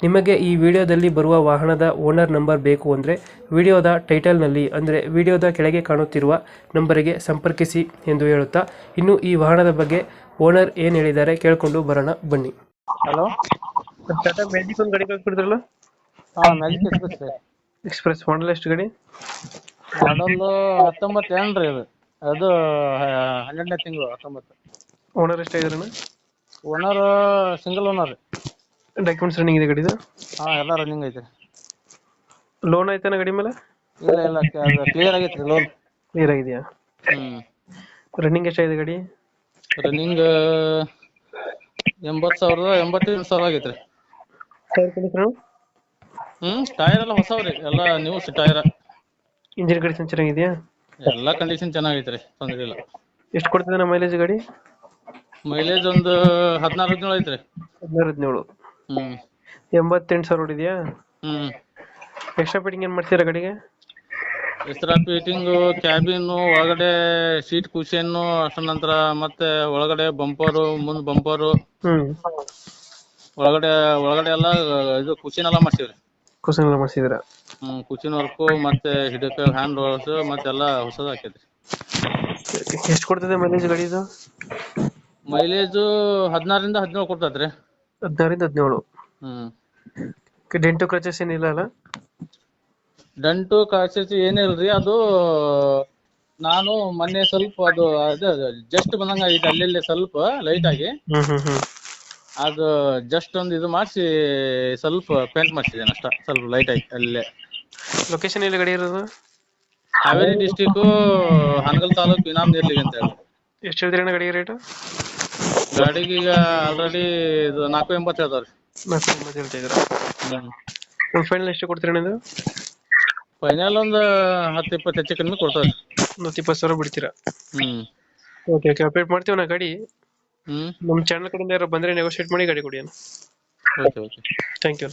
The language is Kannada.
ನಿಮಗೆ ಈ ವಿಡಿಯೋದಲ್ಲಿ ಬರುವ ವಾಹನದ ಓನರ್ ನಂಬರ್ ಬೇಕು ಅಂದರೆ ವಿಡಿಯೋದ ಟೈಟಲ್ನಲ್ಲಿ ಅಂದರೆ ವಿಡಿಯೋದ ಕೆಳಗೆ ಕಾಣುತ್ತಿರುವ ನಂಬರಿಗೆ ಸಂಪರ್ಕಿಸಿ ಎಂದು ಹೇಳುತ್ತಾ ಇನ್ನು ಈ ವಾಹನದ ಬಗ್ಗೆ ಓನರ್ ಏನು ಹೇಳಿದ್ದಾರೆ ಕೇಳಿಕೊಂಡು ಬರೋಣ ಬನ್ನಿ. ಹಲೋ? ಟಾಟಾ ಮ್ಯಾಜಿಕ್ ಒಂದು ಗಾಡಿ ಕಳ್ಸ್ಕೊಡಿದ್ರಲ್ಲ ಹಾ ಮ್ಯಾಜಿಕ್ ಎಕ್ಸ್ಪ್ರೆಸ್ ರೀ. ಎಕ್ಸ್ಪ್ರೆಸ್ ಮಾಡಲ್ ಎಷ್ಟು ಗಡಿ? ಮಾಡಲ್ಲು ಹತ್ತೊಂಬತ್ತು ಏನು ರೀ ಅದು. ಹನ್ನೆರಡನೇ ತಿಂಗಳು ಹತ್ತೊಂಬತ್ತು. ಓನರ್ ಎಷ್ಟಾಗಿದ್ರಣ್ಣ ಓನರ್ ಸಿಂಗಲ್ ಓನರ್ ರೀ ಡಾಕ್ಯುಮೆಂಟ್ಸ್ ರನ್ನಿಂಗ್ ಇದೆ ಗಾಡಿದು? ಹಾ ಎಲ್ಲ ರನ್ನಿಂಗ್ ಐತೆ. ಲೋನ್ ಐತೆನಾ ಗಾಡಿ ಮೇಲೆ? ಇಲ್ಲ ಇಲ್ಲ ಕ್ಲಿಯರ್ ಆಗೈತೆ ರೀ ಲೋನ್ ಕ್ಲಿಯರ್ ಆಗಿದೆಯಾ? ಹ್ಮ್. ರನ್ನಿಂಗ್ ಎಷ್ಟಾಗಿದೆ ಗಾಡಿ? ರನ್ನಿಂಗ್ ಎಂಬತ್ತು ಸಾವಿರದ ಎಂಬತ್ತೈದು ಸಾವಿರ ಆಗೈತ್ರಿ ಟೈರ್ ಕಂಡೀಷನ್ ಹ್ಮ್ ಟೈರ್ ಎಲ್ಲ ಹೊಸವ್ ರೀ ಎಲ್ಲ ನ್ಯೂ ಟೈರ್ ಇಂಜಿನ್ ಕಂಡೀಷನ್ ಚೆನ್ನಾಗಿದೆಯಾ? ಎಲ್ಲ ಕಂಡೀಷನ್ ಚೆನ್ನಾಗೈತ್ರಿ ತೊಂದ್ರೆ ಇಲ್ಲ. ಎಷ್ಟು ಕೊಡ್ತದೆ ಮೈಲೇಜ್ ಗಾಡಿ? ಮೈಲೇಜ್ ಒಂದು ಹದಿನಾರು ಹದಿನೇಳು ಐತ್ರಿ ಹದಿನಾರು ಹದಿನೇಳು. ಹ್ಮ್. ಎಂಬತ್ತೆಂಟು ಸಾವಿರ ಹೊಡಿದ್ಯಾ? ಹ್ಮ್. ಎಕ್ಸ್ಟ್ರಾ ಫಿಟ್ಟಿಂಗ್ ಏನ್ ಮಾಡ್ತೀರಾ ಗಾಡಿಗೆ? ಎಕ್ಸ್ಟ್ರಾ ಫಿಟ್ಟಿಂಗ್ ಕ್ಯಾಬಿನ್ ಒಳಗಡೆ ಸೀಟ್ ಕುಷನ್ನು ಅಷ್ಟರ ನಂತರ ಮತ್ತೆ ಒಳಗಡೆ ಬಂಪರು ಮುಂದ್ ಬಂಪರು ಹ್ಮ್. ಒಳಗಡೆ ಒಳಗಡೆ ಎಲ್ಲ ಇದು ಕುಷನ್ ಎಲ್ಲ ಮಾಡ್ಸಿವ್ರಿ. ಕುಸನ್ ಎಲ್ಲ ಮಾಡಿಸಿದ್ರ ಹ್ಮ್ ಕುಷನ್ ವರ್ಕು ಮತ್ತೆ ಹಿಡಕ ಹ್ಯಾಂಡ್ ಮತ್ತೆ ಮತ್ತೆಲ್ಲ ಹೊಸದ ಹಾಕೈತ್ರಿ ಎಷ್ಟು ಕೊಡ್ತದೆ ಮೈಲೇಜ್ ಗಾಡಿದು? ಮೈಲೇಜ್ ಮೈಲೇಜು ಹದಿನಾರರಿಂದ ಹದಿನೇಳು ಕೊಡ್ತೈತ್ರಿ. ಹದಿನಾರಿಂದ ಹದಿನೇಳು ಹ್ಮ್ ಡೆಂಟು ಕ್ರಚಸ್ ಏನಿಲ್ಲ ಅಲ್ಲ? ದಂಟು ಕ್ರಚಸ್ ಏನಿಲ್ರಿ ಅದು ನಾನು ಮೊನ್ನೆ ಸ್ವಲ್ಪ ಅದು ಅದು ಜಸ್ಟ್ ಬಂದಂಗ ಆಗೈತೆ ಅಲ್ಲಿ ಸ್ವಲ್ಪ ಲೈಟ್ ಆಗಿ. ಹ್ಮ್ ಹ್ಮ್ ಹ್ಮ್. ಅದು ಜಸ್ಟ್ ಒಂದು ಇದು ಮಾಡಿಸಿ ಸ್ವಲ್ಪ ಪೇಂಟ್ ಮಾಡಿಸಿದ್ದೇನೆ ಅಷ್ಟ ಸ್ವಲ್ಪ ಲೈಟ್ ಆಗಿ ಅಲ್ಲೇ. ಲೊಕೇಶನ್ ಎಲ್ಲಿ ಗಡಿ ಇರೋದು? ಹಾವೇರಿ ಡಿಸ್ಟಿಕ್ ಹಾನಗಲ್ ತಾಲೂಕು ಇನಾಮ್ ನೀರ್ಲಿಗೆ ಅಂತ ಹೇಳಿ. ಎಷ್ಟು ಹೇಳಿದ್ರೆ ಗಡಿ ರೇಟು ಗಾಡಿಗೆ ಈಗ ಆಲ್ರೆಡಿ ಇದು ನಾಲ್ಕು ಎಂಬತ್ತು ಹೇಳ್ತಾವ್ರಿ ನಾಲ್ಕು ಒಂಬತ್ತು ಹೇಳ್ತಾ ಇದ್ದೀರಾ? ಒಂದು ಫೈನಲ್ ಎಷ್ಟು ಕೊಡ್ತೀರಣ್ಣ ಇದು? ಫೈನಲ್ ಒಂದು ಹತ್ತು ಇಪ್ಪತ್ತು ಹೆಚ್ಚು ಕಡಿಮೆ ಕೊಡ್ತಾರೆ. ಒಂದು ಇಪ್ಪತ್ತು ಸಾವಿರ ಬಿಡ್ತೀರಾ? ಹ್ಮ್. ಓಕೆ ಓಕೆ ಅಪ್ಡೇಟ್ ಮಾಡ್ತೀವಿ ನಾ ಗಾಡಿ. ಹ್ಮ್. ನಮ್ಮ ಚಾನಲ್ ಕಡೆಯಿಂದ ಯಾರು ಬಂದರೆ ನೆಗೋಷಿಯೇಟ್ ಮಾಡಿ ಗಾಡಿ ಕೊಡಿ ಅಣ್ಣ. Okay okay thank you